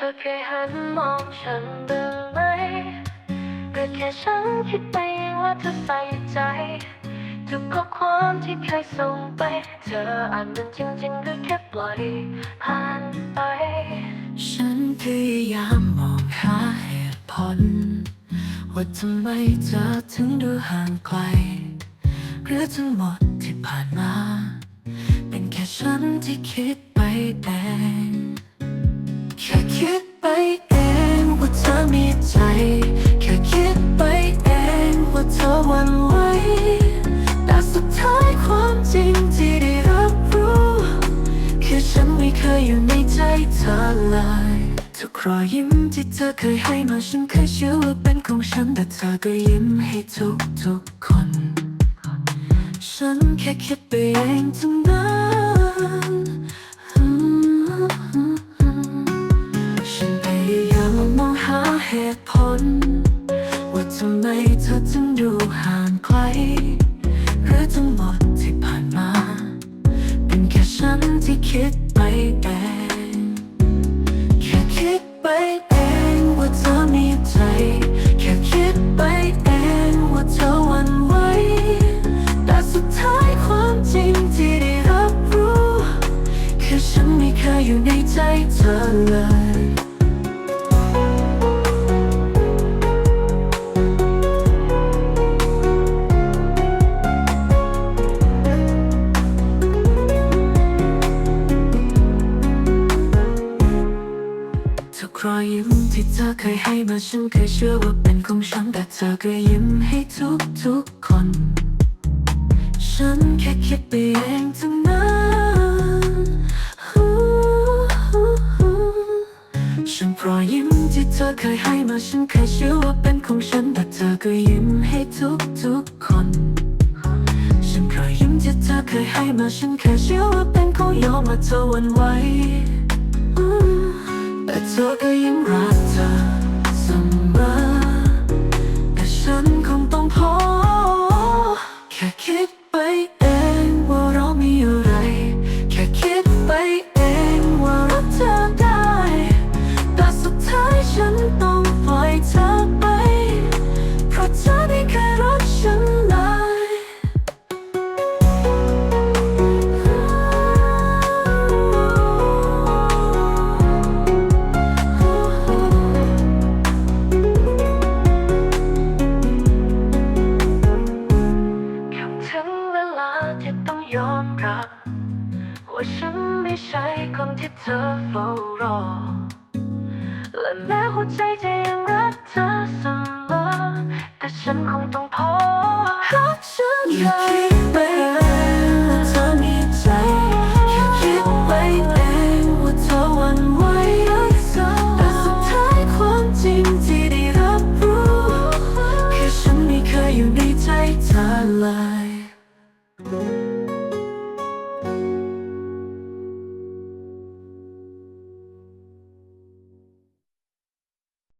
ธอเคยหันมองฉันบ้างไหมก็แค่ฉันคิดไปเองว่าเธอใส่ใจทุกข้อความที่เคยส่งไป เธออ่านมันจริงๆหรือแค่ปล่อยผ่านไป ฉันพยายามมองหาเหตุผล ว่าทำไมเธอถึงดูห่างไกล หรือทั้งหมดที่ผ่านมา เป็นแค่ฉันที่คิดไปเอง อยู่ในใจเธอเลยทุกรอยยิ้มที่เธอเคยให้มาฉันเคยเชื่อว่าเป็นของฉัน แต่เธอก็ยิ้มให้ทุกทุกๆคน ฉันแค่คิดไปเองทั้งนั้นฉันพยายามมองหาเหตุผล ว่าทำไมเธอถึงดูห่างไกล ฉันไม่เคยอยู่ในใจเธอเลยทุกรอยยิ้มที่เธอเคยให้มาฉันเคยเชื่อว่าเป็นของฉันแต่เธอก็ยิ้มให้ทุกทุกๆคน ฉันแค่คิดไป ฉันเพราะยิ้มที่เธอเคยให้มาฉันเคยเชื่อว่าเป็นของฉัน แต่เธอก็ยิ้มให้ทุกทุกคน ฉันเพราะยิ้มที่เธอเคยให้มาฉันเคยเชื่อว่าเป็นของยอมมาเธอวันไหวแต่เธอก็ยิ้มรักเธอ ใช่คนที่เธอเฝ้ารอ และแม้หัวใจจะยังรักเธอเสมอแต่ฉันคงต้องพอรักฉันอเลย